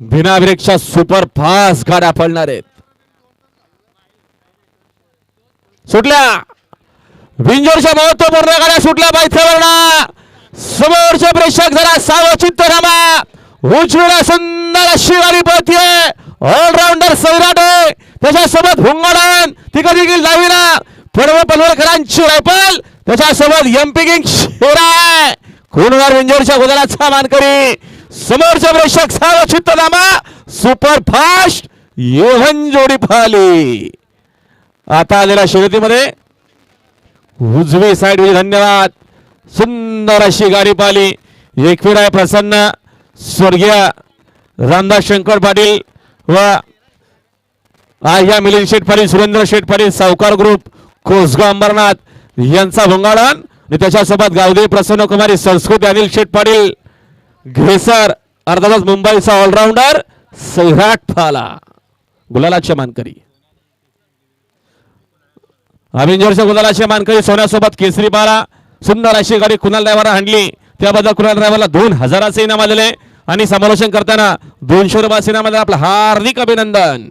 बिना ब्रेकच्या super fast गाड्या पडणार आहेत. सुटल्या. विंजोरच्या महत्त्वपूर्ण गाड्या सुटल्या पायथ्यावरना समोरचे प्रेक्षक जरा सावचित्त रामा उचलूला सुंदर अशी गाडी पळतीये. ऑलराऊंडर सैराटे. त्याच्यासोबत भुंगाडन तिकडे देखील लावीना पडव पलवडकरांची रायफल. त्याच्यासोबत एमपी किंग शिराय कोणगार विंजोरच्या गोदालाचा मानकरी समोरच्या प्रेक्षक सावचित्त चित्तनामा सुपरफास्ट योहन जोडी पाहिली. आता आलेल्या शर्यतीमध्ये. उजवी साईड धन्यवाद. सुंदर अशी गाडी पाहिली. एकवीर आहे प्रसन्न. स्वर्गीय रामदास शंकर पाटील व आह्या मिलिंद शेठ पाटील सुरेंद्र शेठ पाटील सावकार ग्रुप कोसगाव अंबरनाथ यांचा भोंगाडन आणि त्याच्यासोबत गावदेवी प्रसन्न कुमारी संस्कृती अनिल शेठ पाटील घेसर अर्थातच मुंबईचा ऑलराऊंडर सैराट फाला. गुलालाचे मानकरी. अभिंजरच्या गुलालाचे मानकरी सोन्यासोबत केसरी पाला सुंदर अशी गाडी कुणाल ड्रायव्हर हाणली त्याबद्दल कुणाल ड्रायव्हरला दोन हजाराचे इनाम आलेले. आणि समालोचन करताना दोनशे रुपयाचे इनाम आलेलं. आपलं हार्दिक अभिनंदन.